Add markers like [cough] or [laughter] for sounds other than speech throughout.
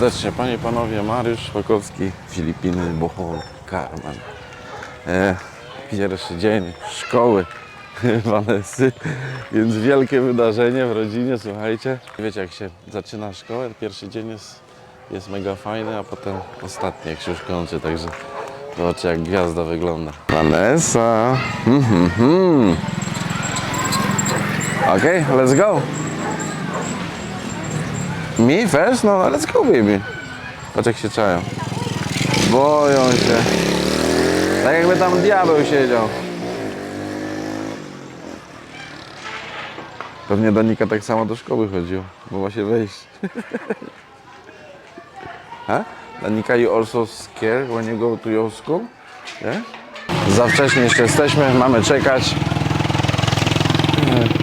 serdecznie, panie i panowie, Mariusz Szpakowski, Filipiny, Bohol, Carmen. E, pierwszy dzień szkoły [laughs] Vanessy, więc wielkie wydarzenie w rodzinie, słuchajcie. Wiecie, jak się zaczyna szkołę, pierwszy dzień jest, jest mega fajny, a potem ostatni, jak się już kończy, także zobaczcie, jak gwiazda wygląda. Vanessa, mhm, mhm. Okej, let's go. Me first? No, let's go, baby. Patrz jak się czają. Boją się. Tak jakby tam diabeł siedział. Pewnie Danika tak samo do szkoły chodził, bo ma się wejść. Danika, you also scared when you go to your school? Yeah? Za wcześnie jeszcze jesteśmy, mamy czekać.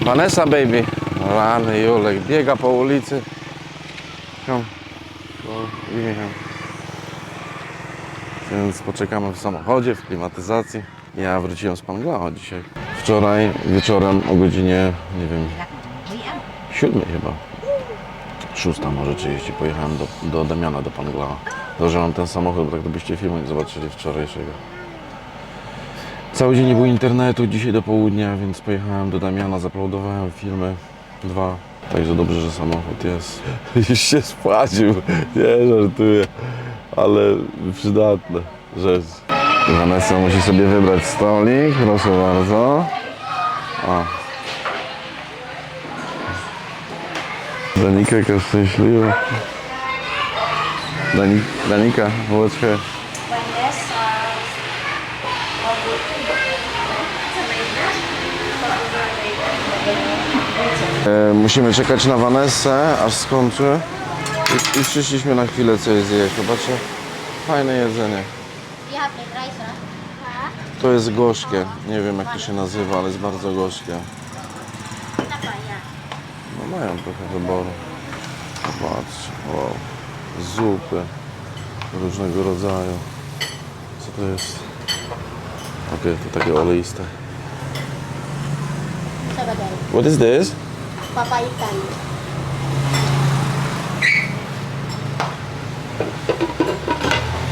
Vanessa, baby. Rany, Julek, biega po ulicy. Więc poczekamy w samochodzie, w klimatyzacji. Ja wróciłem z Panglao dzisiaj. Wczoraj wieczorem o godzinie, nie wiem, siódmej chyba. Szósta może 30 pojechałem do, do Damiana, do Panglao. Dobrze mam ten samochód, bo tak gdybyście filmu nie zobaczyli wczorajszego. Cały dzień nie było internetu, dzisiaj do południa, więc pojechałem do Damiana, zaplodowałem filmy, dwa. Także dobrze, że samochód jest. [laughs] Już się spłacił, nie żartuję, ale przydatne rzecz. Vanessa musi sobie wybrać stolik, proszę bardzo. Danika jaka szczęśliwa. Dani, Danika, what's her? Musimy czekać na Vanessę, aż skończy. I, I przyszliśmy na chwilę coś zjeść. Zobaczcie, fajne jedzenie. To jest gorzkie. Nie wiem jak to się nazywa, ale jest bardzo gorzkie. No mają trochę wyboru. Zobaczcie, wow. Zupy różnego rodzaju. Co to jest? Okej, to takie oleiste. What is this? Papaitan.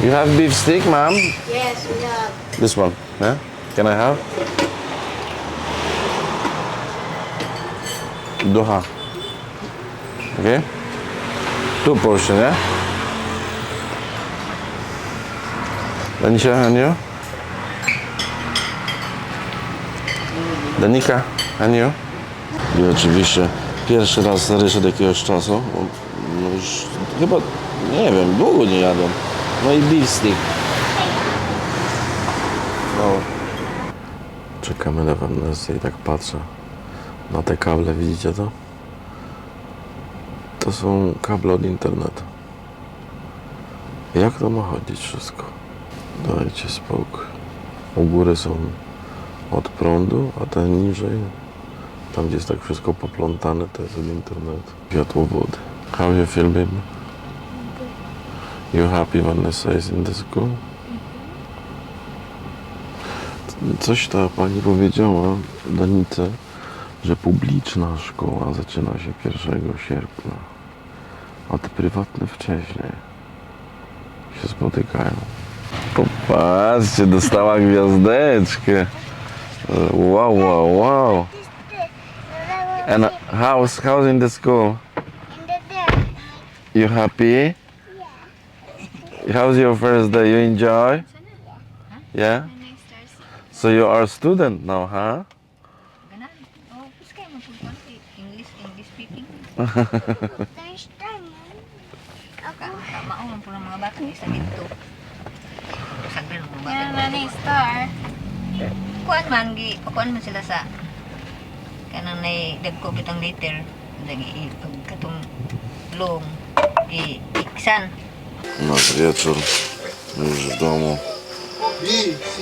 You have beef stick, ma'am? Yes, we have. This one, yeah? Can I have? Doha. Okay? Two portion, yeah? Danisha, and you? Danika, and you? I oczywiście pierwszy raz ryż od jakiegoś czasu. No już chyba, nie wiem, długo nie jadłem. No i beef stick. No. Czekamy na Vanessę i tak patrzę na te kable, widzicie to? To są kable od internetu. Jak to ma chodzić wszystko? Dajcie spokój. U góry są od prądu, a ten niżej, tam gdzie jest tak wszystko poplątane, to jest od internetu. Światłowody. How you feel, baby? You happy Vanessa is in the school? Coś ta pani powiedziała Danice, że publiczna szkoła zaczyna się 1 sierpnia, a te prywatne wcześniej się spotykają. Popatrzcie, dostała gwiazdeczkę. Wow, wow, wow. And how's, how's in the school? In the day. You happy? Yeah. How's your first day? You enjoy? Yeah? So you are a student now, huh? Ganan. Oh, please kayo magpulpan. English, English speaking. Ka, maungan po ng mga bata isa dito. Sagdan ng mga Yan bata. na ni Star. Kuan man, gi, kuan man sila sa kanang nay dagko bitang liter. Dagi katong long i iksan. Wieczór, już w domu.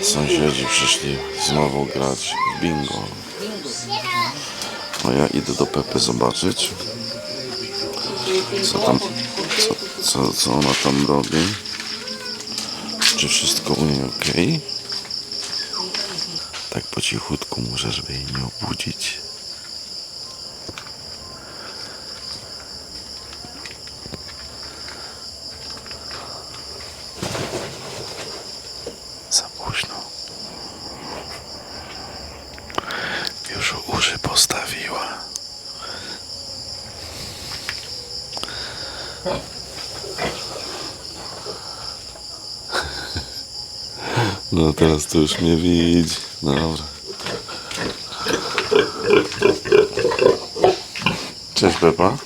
Sąsiedzi przyszli znowu grać w bingo. A ja idę do Pepy zobaczyć, co tam, co, co, co ona tam robi. Czy wszystko u niej ok? Tak po cichutku muszę, żeby jej nie obudzić. Postawiła. No teraz to już mnie widzi. Dobra. Cześć Pepa.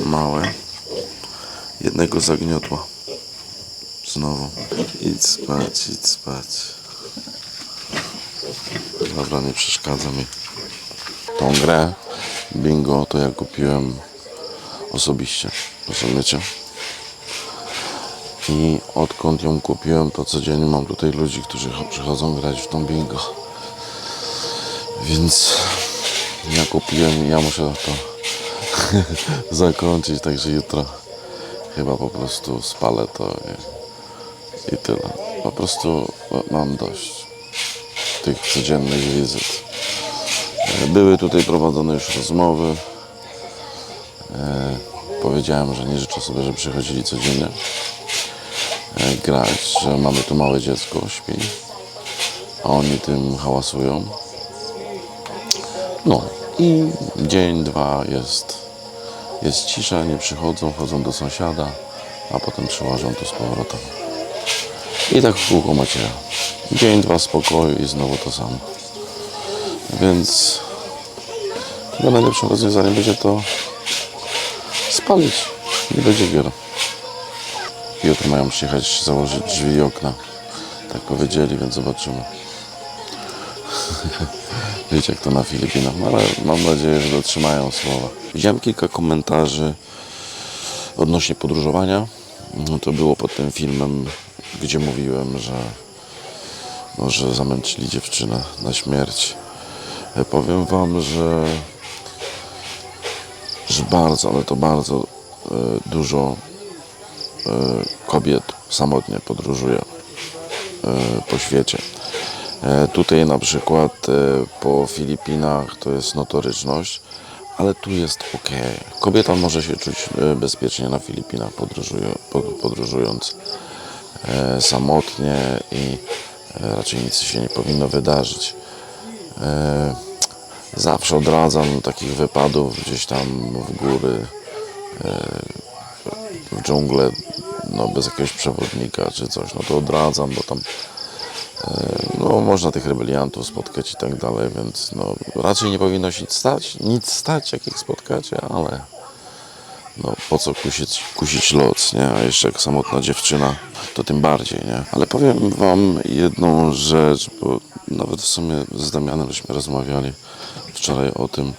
Małe. Jednego zagniotła. Znowu. Idź spać, idź spać. Dobra, nie przeszkadza mi. Tą grę bingo to ja kupiłem osobiście. Rozumiecie? I odkąd ją kupiłem, to codziennie mam tutaj ludzi, którzy cho- przychodzą grać w tą bingo. Więc ja kupiłem i ja muszę to [laughs] zakończyć, także jutro chyba po prostu spalę to i, tyle. Po prostu mam dość tych codziennych wizyt. Były tutaj prowadzone już rozmowy. E, powiedziałem, że nie życzę sobie, żeby przychodzili codziennie e, grać, że mamy tu małe dziecko, śpi, a oni tym hałasują. No i dzień, dwa jest, jest cisza, nie przychodzą, chodzą do sąsiada, a potem przyłożą tu z powrotem. I tak w kółko macie dzień, dwa spokoju i znowu to samo. Więc chyba najlepszym rozwiązaniem będzie to spalić. Nie będzie gier. Jutro mają przyjechać założyć drzwi i okna. Tak powiedzieli, więc zobaczymy. [laughs] Wiecie jak to na Filipinach, no ale mam nadzieję, że dotrzymają słowa. Widziałem kilka komentarzy odnośnie podróżowania. No to było pod tym filmem, gdzie mówiłem, że, no, że dziewczynę na śmierć. E, Powiem Wam, że, że bardzo, ale to bardzo e, dużo e, kobiet samotnie podróżuje po świecie. Tutaj na przykład po Filipinach to jest notoryczność, ale tu jest ok. Kobieta może się czuć bezpiecznie na Filipinach podróżują, pod- podróżując samotnie i e, raczej nic się nie powinno wydarzyć. E, Zawsze odradzam takich wypadów gdzieś tam w góry, e, w dżunglę, no bez jakiegoś przewodnika czy coś, no to odradzam, bo tam no, można tych rebeliantów spotkać i tak dalej, więc no, raczej nie powinno się nic stać, nic stać, jak ich spotkacie, ale no, po co kusić, kusić los, nie? A jeszcze jak samotna dziewczyna, to tym bardziej, nie? Ale powiem wam jedną rzecz, bo nawet w sumie z Damianem żeśmy rozmawiali wczoraj o tym,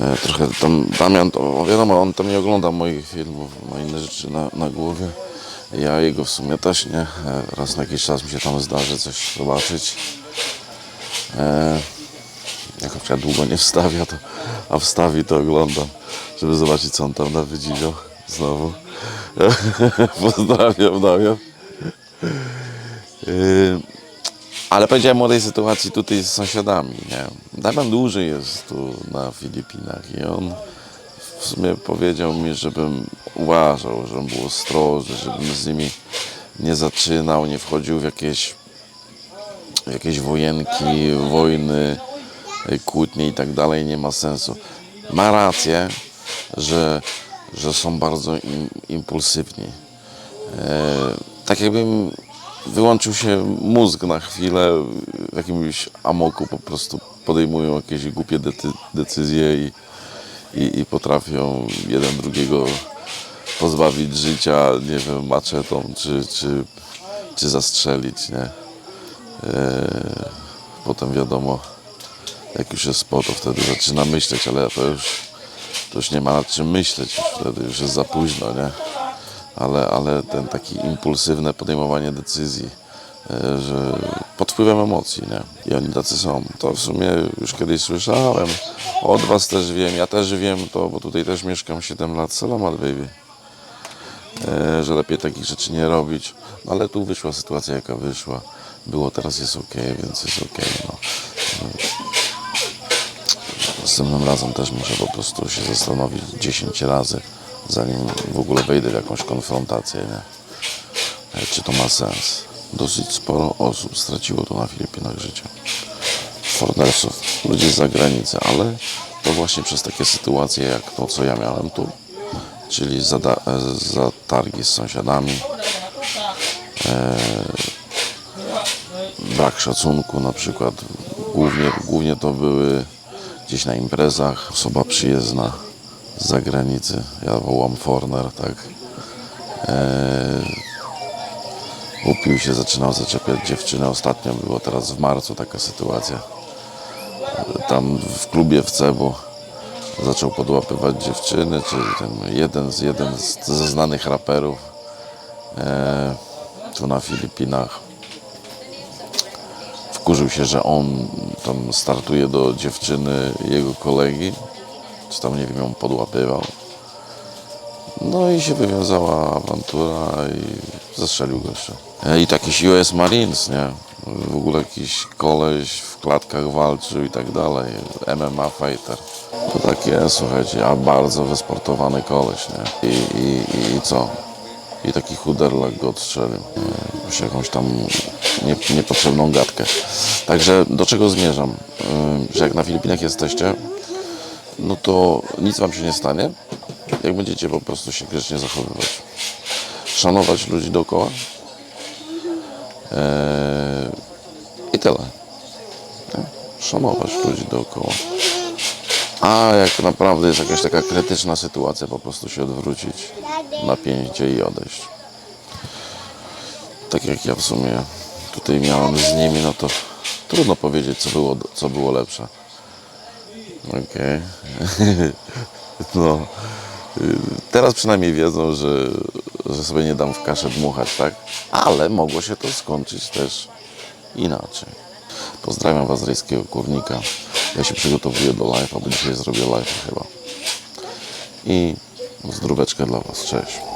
E, trochę tam Damian, to wiadomo, on tam nie ogląda moich filmów, ma inne rzeczy na, na głowie. Ja jego w sumie też nie. E, Raz na jakiś czas mi się tam zdarzy coś zobaczyć. E, jak na długo nie wstawia, to, a wstawi, to oglądam, żeby zobaczyć, co on tam nawydziwiał znowu. [laughs] Pozdrawiam, Damian. E, ale powiedziałem o tej sytuacji tutaj z sąsiadami, nie? Damian dłużej jest tu na Filipinach i on w sumie powiedział mi, żebym uważał, żebym był ostrożny, żebym z nimi nie zaczynał, nie wchodził w jakieś, w jakieś wojenki, wojny, kłótnie i tak dalej, nie ma sensu. Ma rację, że, że są bardzo im, impulsywni. E, tak jakbym wyłączył się mózg na chwilę, w jakimś amoku po prostu podejmują jakieś głupie decyzje i, i, i potrafią jeden drugiego pozbawić życia, nie wiem, maczetą czy, czy, czy zastrzelić, nie? E, potem wiadomo, jak już jest po, to wtedy zaczyna myśleć, ale to już, to już nie ma nad czym myśleć, już wtedy już jest za późno, nie? ale, ale ten taki impulsywne podejmowanie decyzji, e, że pod wpływem emocji, nie? I oni tacy są. To w sumie już kiedyś słyszałem, od was też wiem, ja też wiem to, bo tutaj też mieszkam 7 lat, salamat baby, e, że lepiej takich rzeczy nie robić, no, ale tu wyszła sytuacja jaka wyszła, było, teraz jest ok, więc jest ok, no. Następnym razem też muszę po prostu się zastanowić 10 razy, zanim w ogóle wejdę w jakąś konfrontację, nie? E, Czy to ma sens? dosyć sporo osób straciło tu na Filipinach życie. Foreignersów, ludzi z zagranicy, ale to właśnie przez takie sytuacje jak to, co ja miałem tu, czyli e, zatargi z sąsiadami, e, brak szacunku na przykład. Głównie, głównie to były gdzieś na imprezach, osoba przyjezdna z zagranicy, ja wołam foreigner, tak. E, upił się, zaczynał zaczepiać dziewczynę. Ostatnio było teraz w marcu taka sytuacja. Tam w klubie w Cebu zaczął podłapywać dziewczyny, czy ten jeden z, jeden z, ze znanych raperów e, tu na Filipinach wkurzył się, że on tam startuje do dziewczyny jego kolegi, czy tam nie wiem, ją podłapywał. No i się wywiązała awantura i zastrzelił gościa. E, I takiś US Marines, nie? W ogóle jakiś koleś w klatkach walczył i tak dalej. MMA fighter. To takie, słuchajcie, a bardzo wysportowany koleś, nie? I, i, i, co? I taki chuderlak go odstrzelił. E, Już jakąś tam nie, niepotrzebną gadkę. Także do czego zmierzam? Że jak na Filipinach jesteście, no to nic wam się nie stanie, jak będziecie po prostu się grzecznie zachowywać. Szanować ludzi dookoła. Eee, I tyle. Nie? Szanować ludzi dookoła. A jak naprawdę jest jakaś taka krytyczna sytuacja, po prostu się odwrócić, napięcie i odejść. Tak jak ja w sumie tutaj miałem z nimi, no to trudno powiedzieć, co było, co było lepsze. Okej. [laughs] no. Y, Teraz przynajmniej wiedzą, że, że sobie nie dam w kaszę dmuchać, tak? Ale mogło się to skończyć też inaczej. Pozdrawiam Was z rejskiego kurnika. Ja się przygotowuję do live'a, bo dzisiaj zrobię live chyba. I zdróweczkę dla Was. Cześć.